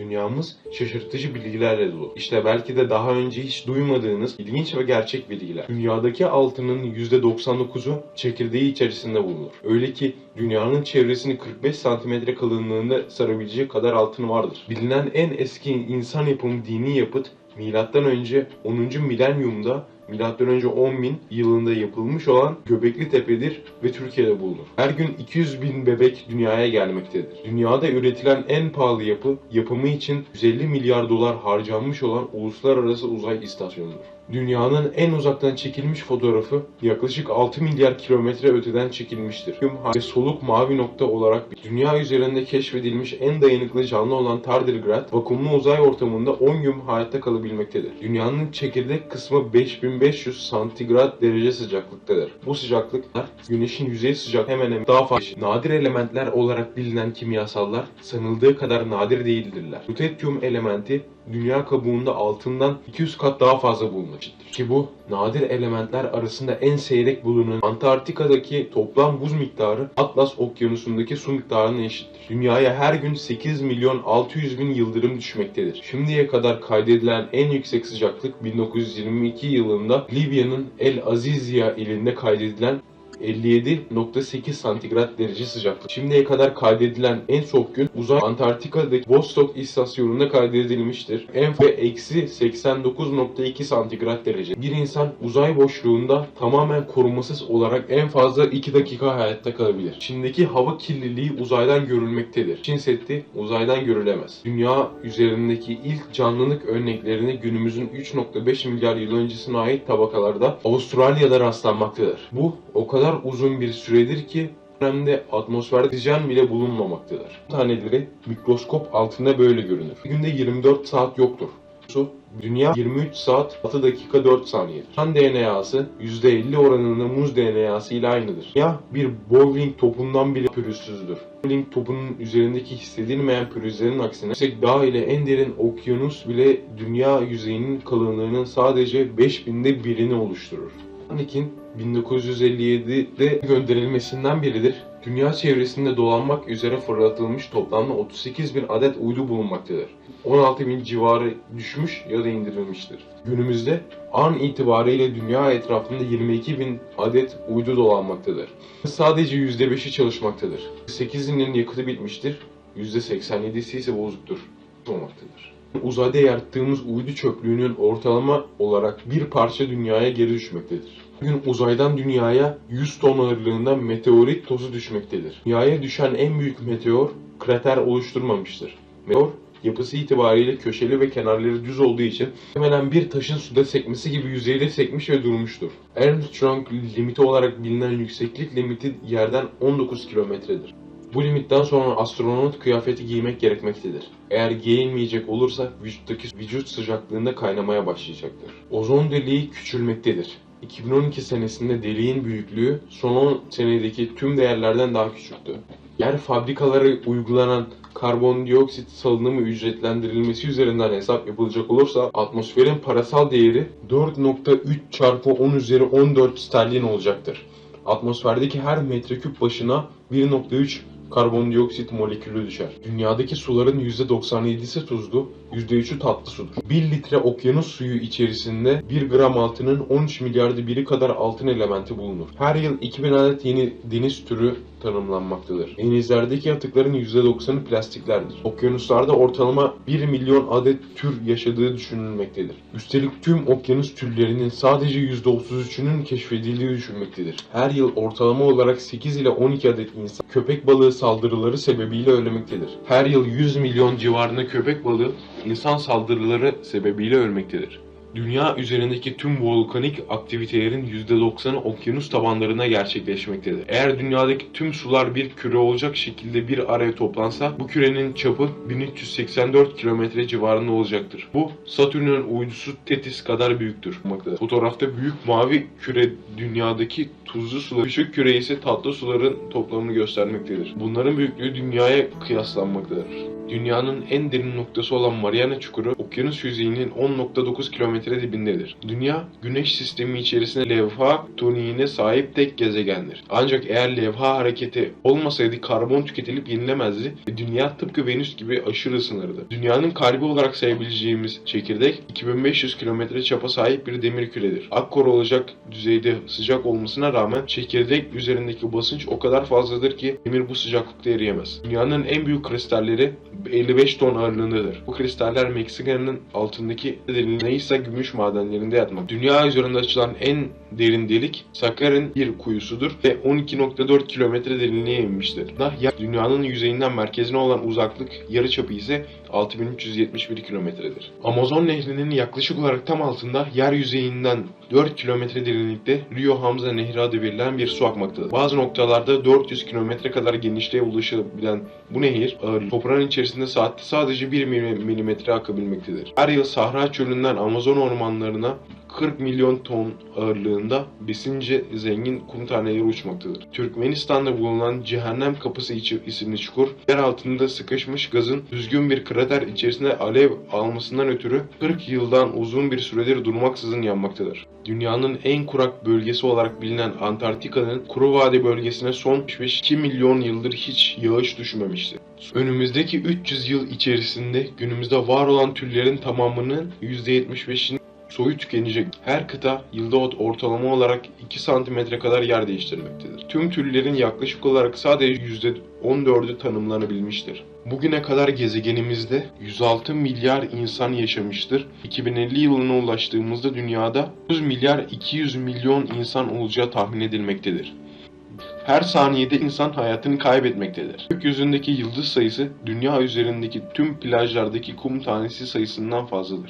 Dünyamız şaşırtıcı bilgilerle dolu. İşte belki de daha önce hiç duymadığınız ilginç ve gerçek bilgiler. Dünyadaki altının %99'u çekirdeği içerisinde bulunur. Öyle ki dünyanın çevresini 45 santimetre kalınlığında sarabilecek kadar altın vardır. Bilinen en eski insan yapımı dini yapıt önce 10. milenyumda Milattan önce 10.000 yılında yapılmış olan Göbekli Tepe'dir ve Türkiye'de bulunur. Her gün 200 bin bebek dünyaya gelmektedir. Dünyada üretilen en pahalı yapı, yapımı için 150 milyar dolar harcanmış olan Uluslararası Uzay İstasyonu'dur. Dünyanın en uzaktan çekilmiş fotoğrafı yaklaşık 6 milyar kilometre öteden çekilmiştir. Tüm ve soluk mavi nokta olarak dünya üzerinde keşfedilmiş en dayanıklı canlı olan tardigrad vakumlu uzay ortamında 10 gün hayatta kalabilmektedir. Dünyanın çekirdek kısmı 5500 santigrat derece sıcaklıktadır. Bu sıcaklıklar güneşin yüzey sıcak hemen hemen daha fazla. Nadir elementler olarak bilinen kimyasallar sanıldığı kadar nadir değildirler. Rutetyum elementi dünya kabuğunda altından 200 kat daha fazla bulunur. Ki bu nadir elementler arasında en seyrek bulunan Antarktika'daki toplam buz miktarı Atlas okyanusundaki su miktarına eşittir. Dünyaya her gün 8 milyon 600 bin yıldırım düşmektedir. Şimdiye kadar kaydedilen en yüksek sıcaklık 1922 yılında Libya'nın El Azizia ilinde kaydedilen 57.8 santigrat derece sıcaklık. Şimdiye kadar kaydedilen en soğuk gün uzay Antarktika'daki Vostok istasyonunda kaydedilmiştir. En fazla eksi 89.2 santigrat derece. Bir insan uzay boşluğunda tamamen korumasız olarak en fazla 2 dakika hayatta kalabilir. Çin'deki hava kirliliği uzaydan görülmektedir. Çin Seddi uzaydan görülemez. Dünya üzerindeki ilk canlılık örneklerini günümüzün 3.5 milyar yıl öncesine ait tabakalarda Avustralya'da rastlanmaktadır. Bu o kadar uzun bir süredir ki dönemde atmosferde oksijen bile bulunmamaktadır. Taneleri mikroskop altında böyle görünür. Günde 24 saat yoktur. Dünya 23 saat 6 dakika 4 saniyedir. Kan DNA'sı %50 oranında muz DNA'sı ile aynıdır. Ya bir bowling topundan bile pürüzsüzdür. Bowling topunun üzerindeki hissedilmeyen pürüzlerin aksine yüksek dağ ile en derin okyanus bile dünya yüzeyinin kalınlığının sadece 5000'de birini oluşturur. Titanic'in 1957'de gönderilmesinden beridir. Dünya çevresinde dolanmak üzere fırlatılmış toplamda 38 bin adet uydu bulunmaktadır. 16 bin civarı düşmüş ya da indirilmiştir. Günümüzde an itibariyle dünya etrafında 22 bin adet uydu dolanmaktadır. Sadece %5'i çalışmaktadır. 8'inin yakıtı bitmiştir, %87'si ise bozuktur. olmaktadır. Uzayda yarattığımız uydu çöplüğünün ortalama olarak bir parça dünyaya geri düşmektedir. Bugün uzaydan dünyaya 100 ton ağırlığında meteorit tozu düşmektedir. Dünyaya düşen en büyük meteor krater oluşturmamıştır. Meteor yapısı itibariyle köşeli ve kenarları düz olduğu için hemen bir taşın suda sekmesi gibi yüzeyde sekmiş ve durmuştur. Armstrong limiti olarak bilinen yükseklik limiti yerden 19 kilometredir. Bu limitten sonra astronot kıyafeti giymek gerekmektedir. Eğer giyilmeyecek olursa vücuttaki vücut sıcaklığında kaynamaya başlayacaktır. Ozon deliği küçülmektedir. 2012 senesinde deliğin büyüklüğü son 10 senedeki tüm değerlerden daha küçüktü. Yer fabrikalara uygulanan karbondioksit salınımı ücretlendirilmesi üzerinden hesap yapılacak olursa atmosferin parasal değeri 4.3 çarpı 10 üzeri 14 sterlin olacaktır. Atmosferdeki her metreküp başına 1.3 karbondioksit molekülü düşer. Dünyadaki suların %97'si tuzlu, %3'ü tatlı sudur. 1 litre okyanus suyu içerisinde 1 gram altının 13 milyarda biri kadar altın elementi bulunur. Her yıl 2000 adet yeni deniz türü tanımlanmaktadır. Denizlerdeki atıkların %90'ı plastiklerdir. Okyanuslarda ortalama 1 milyon adet tür yaşadığı düşünülmektedir. Üstelik tüm okyanus türlerinin sadece %33'ünün keşfedildiği düşünülmektedir. Her yıl ortalama olarak 8 ile 12 adet insan köpek balığı saldırıları sebebiyle ölmektedir. Her yıl 100 milyon civarında köpek balığı insan saldırıları sebebiyle ölmektedir. Dünya üzerindeki tüm volkanik aktivitelerin %90'ı okyanus tabanlarına gerçekleşmektedir. Eğer dünyadaki tüm sular bir küre olacak şekilde bir araya toplansa bu kürenin çapı 1384 kilometre civarında olacaktır. Bu Satürn'ün uydusu Tetis kadar büyüktür. Fotoğrafta büyük mavi küre dünyadaki tuzlu sular, küçük küre ise tatlı suların toplamını göstermektedir. Bunların büyüklüğü dünyaya kıyaslanmaktadır. Dünyanın en derin noktası olan Mariana Çukuru okyanus yüzeyinin 10.9 kilometre dibindedir. Dünya, güneş sistemi içerisinde levha toniğine sahip tek gezegendir. Ancak eğer levha hareketi olmasaydı karbon tüketilip yenilemezdi ve dünya tıpkı Venüs gibi aşırı ısınırdı. Dünyanın kalbi olarak sayabileceğimiz çekirdek 2500 kilometre çapa sahip bir demir küredir. Akkor olacak düzeyde sıcak olmasına rağmen çekirdek üzerindeki basınç o kadar fazladır ki demir bu sıcaklıkta eriyemez. Dünyanın en büyük kristalleri 55 ton ağırlığındadır. Bu kristaller Meksika'nın altındaki derinliğine ise gümüş madenlerinde yatmak. Dünya üzerinde açılan en derin delik Sakar'ın bir kuyusudur ve 12.4 kilometre derinliğe inmiştir. Dünyanın yüzeyinden merkezine olan uzaklık yarıçapı ise 6371 kilometredir. Amazon nehrinin yaklaşık olarak tam altında yer yüzeyinden 4 kilometre derinlikte Rio Hamza Nehri adı verilen bir su akmaktadır. Bazı noktalarda 400 kilometre kadar genişliğe ulaşabilen bu nehir toprağın içerisinde saatte sadece 1 milimetre akabilmektedir. Her yıl Sahra çölünden Amazon ormanlarına 40 milyon ton ağırlığında besince zengin kum taneleri uçmaktadır. Türkmenistan'da bulunan Cehennem Kapısı isimli çukur, yer altında sıkışmış gazın düzgün bir krater içerisinde alev almasından ötürü 40 yıldan uzun bir süredir durmaksızın yanmaktadır. Dünyanın en kurak bölgesi olarak bilinen Antarktika'nın Kuru Vadi bölgesine son 2 milyon yıldır hiç yağış düşmemiştir. Önümüzdeki 300 yıl içerisinde günümüzde var olan türlerin tamamının %75'ini soyu tükenecek. Her kıta yılda ortalama olarak 2 santimetre kadar yer değiştirmektedir. Tüm türlerin yaklaşık olarak sadece %14'ü tanımlanabilmiştir. Bugüne kadar gezegenimizde 106 milyar insan yaşamıştır. 2050 yılına ulaştığımızda dünyada 100 milyar 200 milyon insan olacağı tahmin edilmektedir. Her saniyede insan hayatını kaybetmektedir. Gökyüzündeki yıldız sayısı dünya üzerindeki tüm plajlardaki kum tanesi sayısından fazladır.